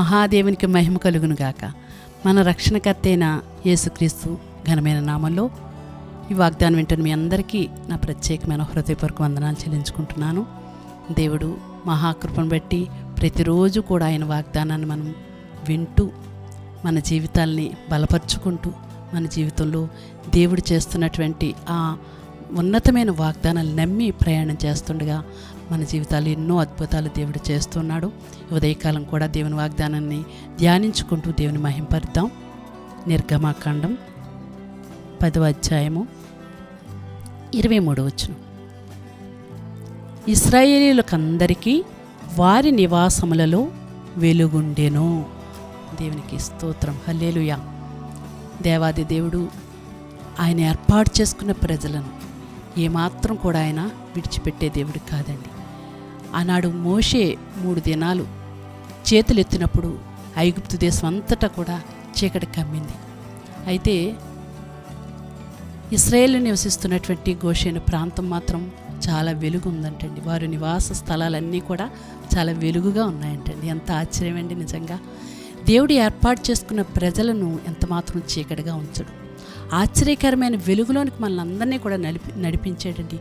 మహాదేవునికి మహిమ కలుగును గాక. మన రక్షణకర్త అయిన యేసుక్రీస్తు ఘనమైన నామంలో ఈ వాగ్దానం వింటున్న మీ అందరికీ నా ప్రత్యేకమైన హృదయపూర్వక వందనాలు చెల్లించుకుంటున్నాను. దేవుడు మహాకృపను బట్టి ప్రతిరోజు కూడా ఆయన వాగ్దానాన్ని మనం వింటూ మన జీవితాల్ని బలపరుచుకుంటూ మన జీవితంలో దేవుడు చేస్తున్నటువంటి ఆ ఉన్నతమైన వాగ్దానాలు నమ్మి ప్రయాణం చేస్తుండగా మన జీవితాలు ఎన్నో అద్భుతాలు దేవుడు చేస్తున్నాడు. ఉదయకాలం కూడా దేవుని వాగ్దానాన్ని ధ్యానించుకుంటూ దేవుని మహింపరుద్దాం నిర్గమాకాండం పదవ అధ్యాయము ఇరవై మూడు వచ్చును ఇస్రాయేలీలకందరికీ వారి నివాసములలో వెలుగుండెను. దేవునికి స్తోత్రం. హల్లేలుయా. దేవాది దేవుడు ఆయన ఏర్పాటు చేసుకున్న ప్రజలను ఏమాత్రం కూడా ఆయన విడిచిపెట్టే దేవుడు కాదండి. ఆనాడు మోషే మూడు దినాలు చేతులెత్తినప్పుడు ఐగుప్తు దేశం అంతటా కూడా చీకటి కమ్మింది. అయితే ఇస్రాయేల్ నివసిస్తున్నటువంటి గోషేను ప్రాంతం మాత్రం చాలా వెలుగు ఉందంటండి వారి నివాస స్థలాలన్నీ కూడా చాలా వెలుగుగా ఉన్నాయంటండి. ఎంత ఆశ్చర్యం అండి నిజంగా. దేవుడు ఏర్పాటు చేసుకున్న ప్రజలను ఎంత మాత్రం చీకటిగా ఉంచడు. ఆశ్చర్యకరమైన వెలుగులోనికి మనల్ని అందరినీ కూడా నడిపి నడిపించాడండి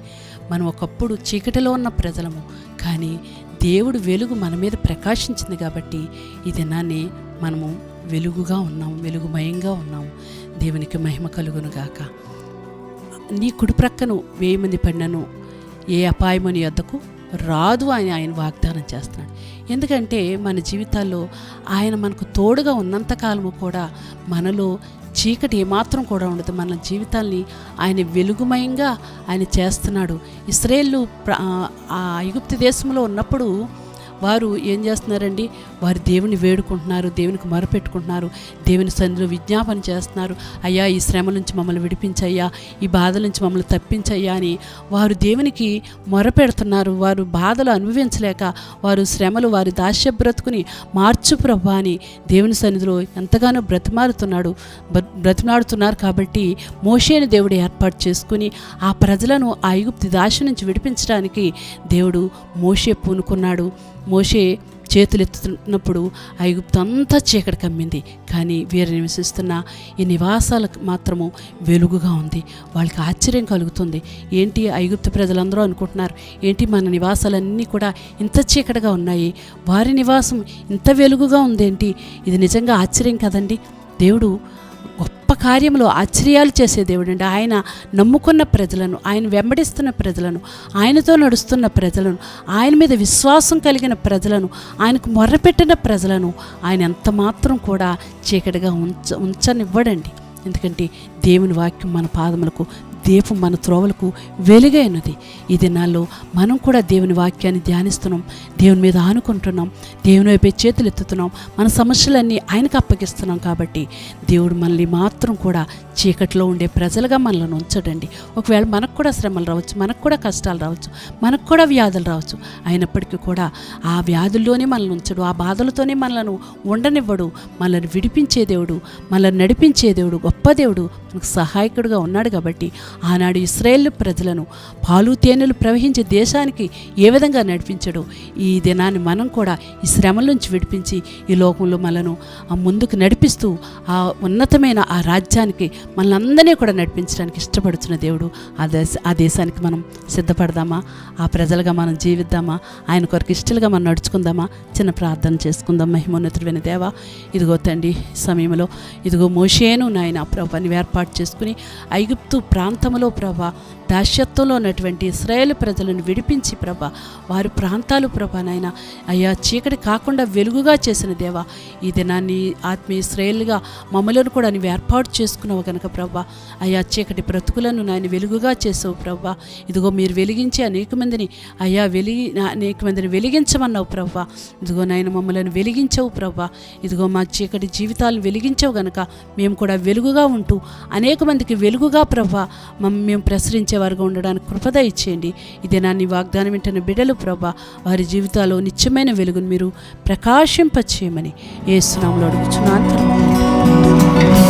మనం ఒకప్పుడు చీకటిలో ఉన్న ప్రజలము కానీ దేవుడు వెలుగు మన మీద ప్రకాశించింది కాబట్టి ఈ దినాన్ని మనము వెలుగుగా ఉన్నాము వెలుగుమయంగా ఉన్నాము. దేవునికి మహిమ కలుగును గాక. నీ కుడి ప్రక్కను వెయ్యి మంది పడినను ఏ అపాయమని వద్దకు రాదు అని ఆయన వాగ్దానం చేస్తున్నాడు. ఎందుకంటే మన జీవితాల్లో ఆయన మనకు తోడుగా ఉన్నంతకాలము కూడా మనలో చీకటి ఏమాత్రం కూడా ఉండదు. మన జీవితాల్ని ఆయన వెలుగుమయంగా ఆయన చేస్తున్నాడు. ఇస్రాయేళ్ళు ఆ ఐగుప్తు దేశంలో ఉన్నప్పుడు వారు ఏం చేస్తున్నారండి? వారు దేవుని వేడుకుంటున్నారు దేవునికి మొరపెట్టుకుంటున్నారు దేవుని సన్నిధిలో విజ్ఞాపన చేస్తున్నారు. అయ్యా ఈ శ్రమ నుంచి మమ్మల్ని విడిపించయ్యా ఈ బాధ నుంచి మమ్మల్ని తప్పించయ్యా అని వారు దేవునికి మొరపెడుతున్నారు. వారు బాధలు అనుభవించలేక వారు శ్రమలు వారి దాస్య బ్రతుకుని మార్చు ప్రభా అని దేవుని సన్నిధిలో ఎంతగానో బ్రతిమారుతున్నాడు. బ్రతిమాడుతున్నారు కాబట్టి మోషేని దేవుడు ఏర్పాటు చేసుకుని ఆ ప్రజలను ఆ ఐగుప్తి దాశ నుంచి విడిపించడానికి దేవుడు మోషే పూనుకున్నాడు. మోషే చేతులు ఎత్తుతున్నప్పుడు చీకటి కమ్మింది. కానీ వీరు నివసిస్తున్న ఈ నివాసాలకు మాత్రము వెలుగుగా ఉంది. వాళ్ళకి ఆశ్చర్యం కలుగుతుంది. ఏంటి ఐగుప్తు ప్రజలందరూ అనుకుంటున్నారు? ఏంటి మన నివాసాలన్నీ కూడా ఇంత చీకటిగా ఉన్నాయి? వారి నివాసం ఇంత వెలుగుగా ఉందేంటి? ఇది నిజంగా ఆశ్చర్యం కదండి. దేవుడు గొప్ప కార్యములు ఆశ్చర్యాలు చేసే దేవుడు అండి ఆయన నమ్ముకున్న ప్రజలను ఆయన వెంబడిస్తున్న ప్రజలను ఆయనతో నడుస్తున్న ప్రజలను ఆయన మీద విశ్వాసం కలిగిన ప్రజలను ఆయనకు మొర్రపెట్టిన ప్రజలను ఆయన ఎంత మాత్రం కూడా చీకటిగా ఉంచ ఉంచనివ్వడండి. ఎందుకంటే దేవుని వాక్యం మన పాదములకు దీపం మన త్రోవలకు వెలుగైనది ఈ దినాల్లో మనం కూడా దేవుని వాక్యాన్ని ధ్యానిస్తున్నాం. దేవుని మీద ఆనుకుంటున్నాం. దేవుని వైపే చేతులు ఎత్తుతున్నాం. మన సమస్యలన్నీ ఆయనకు అప్పగిస్తున్నాం కాబట్టి దేవుడు మనల్ని మాత్రం కూడా చీకట్లో ఉండే ప్రజలుగా మనల్ని ఉంచడండి. ఒకవేళ మనకు కూడా శ్రమలు రావచ్చు మనకు కూడా కష్టాలు రావచ్చు మనకు కూడా వ్యాధులు రావచ్చు అయినప్పటికీ కూడా ఆ వ్యాధుల్లోనే మనల్ని ఉంచడు ఆ బాధలతోనే మనలను ఉండనివ్వడు. మనల్ని విడిపించే దేవుడు మనల్ని నడిపించే దేవుడు గొప్ప దేవుడు మనకు సహాయకుడుగా ఉన్నాడు కాబట్టి ఆనాడు ఇస్రాయేల్ ప్రజలను పాలు తేనెలు ప్రవహించే దేశానికి ఏ విధంగా నడిపించడో ఈ దినాన్ని మనం కూడా ఈ శ్రమల నుంచి విడిపించి ఈ లోకంలో మనను ఆ ముందుకు నడిపిస్తూ ఆ ఉన్నతమైన ఆ రాజ్యానికి మనల్ని కూడా నడిపించడానికి ఇష్టపడుతున్న దేవుడు. ఆ దేశ ఆ దేశానికి మనం సిద్ధపడదామా? ఆ ప్రజలుగా మనం జీవిద్దామా? ఆయన కొరకు ఇష్టలుగా మనం నడుచుకుందామా? చిన్న ప్రార్థన చేసుకుందాం. మహిమోన్నతుడైన దేవ ఇదిగో తండ్రి సమయంలో ఇదిగో మోషేను నాయన ప్రభాని ఏర్పాటు చేసుకుని ఐగుప్తు ప్రాంతంలో ప్రభా దాస్యత్వంలో ఉన్నటువంటి ఇస్రాయేల్ ప్రజలను విడిపించి ప్రభ వారి ప్రాంతాలు ప్రభా నాయన అయ్యా చీకటి కాకుండా వెలుగుగా చేసిన దేవా ఈ దినాన్ని ఆత్మీయ ఇస్రాయేల్గా మమ్మలను కూడా నీవు ఏర్పాటు చేసుకున్నావు కనుక ప్రభా. అయ్యా చీకటి బ్రతుకులను నాయన వెలుగుగా చేసావు ప్రభా. ఇదిగో మీరు వెలిగించి అనేక మందిని అయ్యా వెలిగి అనేక మందిని వెలిగించమన్నావు ప్రభా. ఇదిగో నాయన మమ్మలను వెలిగించవు ప్రభా. ఇదిగో మా చీకటి జీవితాలను వెలిగించవు గనక మేము కూడా వెలుగుగా ఉంటూ అనేక మందికి వెలుగుగా ప్రభా మేము ప్రసరించే వారుగా ఉండడానికి కృపద ఇచ్చేయండి ఇదే దినాన్ని వాగ్దానం వింటున్న బిడ్డలు ప్రభా వారి జీవితాల్లో నిత్యమైన వెలుగును మీరు ప్రకాశింపచేయమని ఏ సునాములు అడుగుచున్నాను తండ్రి.